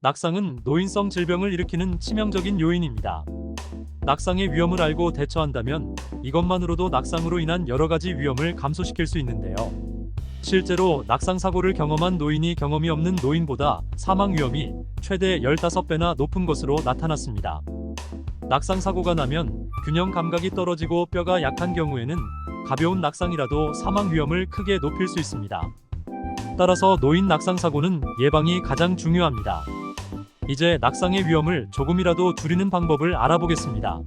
낙상은 노인성 질병을 일으키는 치명적인 요인입니다. 낙상의 위험을 알고 대처한다면 이것만으로도 낙상으로 인한 여러 가지 위험을 감소시킬 수 있는데요. 실제로 낙상 사고를 경험한 노인이 경험이 없는 노인보다 사망 위험이 최대 15배나 높은 것으로 나타났습니다. 낙상 사고가 나면 균형 감각이 떨어지고 뼈가 약한 경우에는 가벼운 낙상이라도 사망 위험을 크게 높일 수 있습니다. 따라서 노인 낙상 사고는 예방이 가장 중요합니다. 이제 낙상의 위험을 조금이라도 줄이는 방법을 알아보겠습니다.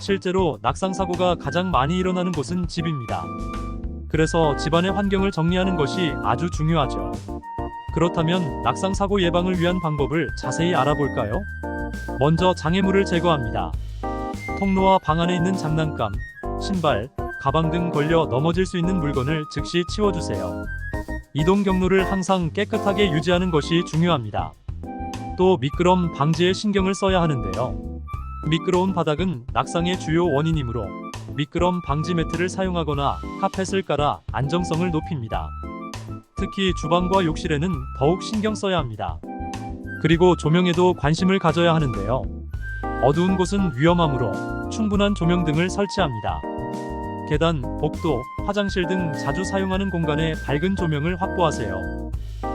실제로 낙상 사고가 가장 많이 일어나는 곳은 집입니다. 그래서 집안의 환경을 정리하는 것이 아주 중요하죠. 그렇다면 낙상 사고 예방을 위한 방법을 자세히 알아볼까요? 먼저 장애물을 제거합니다. 통로와 방 안에 있는 장난감, 신발, 가방 등 걸려 넘어질 수 있는 물건을 즉시 치워주세요. 이동 경로를 항상 깨끗하게 유지하는 것이 중요합니다. 또 미끄럼 방지에 신경을 써야 하는데요. 미끄러운 바닥은 낙상의 주요 원인이므로 미끄럼 방지 매트를 사용하거나 카펫을 깔아 안정성을 높입니다. 특히 주방과 욕실에는 더욱 신경 써야 합니다. 그리고 조명에도 관심을 가져야 하는데요. 어두운 곳은 위험하므로 충분한 조명 등을 설치합니다. 계단, 복도, 화장실 등 자주 사용하는 공간에 밝은 조명을 확보하세요.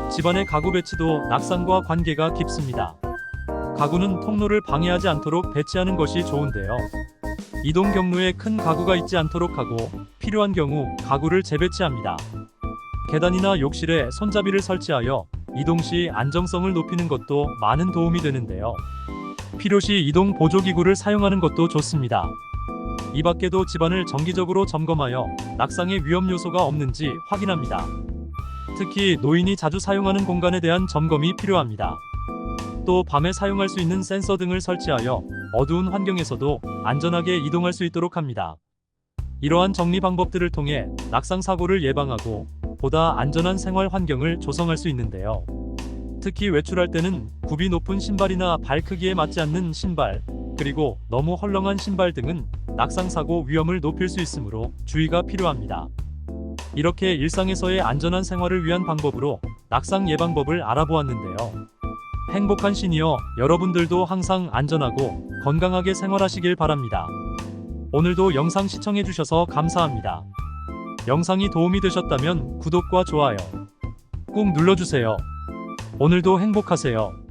집안의 가구 배치도 낙상과 관계가 깊습니다. 가구는 통로를 방해하지 않도록 배치하는 것이 좋은데요. 이동 경로에 큰 가구가 있지 않도록 하고 필요한 경우 가구를 재배치합니다. 계단이나 욕실에 손잡이를 설치하여 이동 시 안정성을 높이는 것도 많은 도움이 되는데요. 필요시 이동 보조기구를 사용하는 것도 좋습니다. 이 밖에도 집안을 정기적으로 점검하여 낙상의 위험 요소가 없는지 확인합니다. 특히 노인이 자주 사용하는 공간에 대한 점검이 필요합니다. 또 밤에 사용할 수 있는 센서 등을 설치하여 어두운 환경에서도 안전하게 이동할 수 있도록 합니다. 이러한 정리 방법들을 통해 낙상 사고를 예방하고 보다 안전한 생활 환경을 조성할 수 있는데요. 특히 외출할 때는 굽이 높은 신발이나 발 크기에 맞지 않는 신발, 그리고 너무 헐렁한 신발 등은 낙상 사고 위험을 높일 수 있으므로 주의가 필요합니다. 이렇게 일상에서의 안전한 생활을 위한 방법으로 낙상 예방법을 알아보았는데요. 행복한 시니어 여러분들도 항상 안전하고 건강하게 생활하시길 바랍니다. 오늘도 영상 시청해주셔서 감사합니다. 영상이 도움이 되셨다면 구독과 좋아요 꾹 눌러주세요. 오늘도 행복하세요.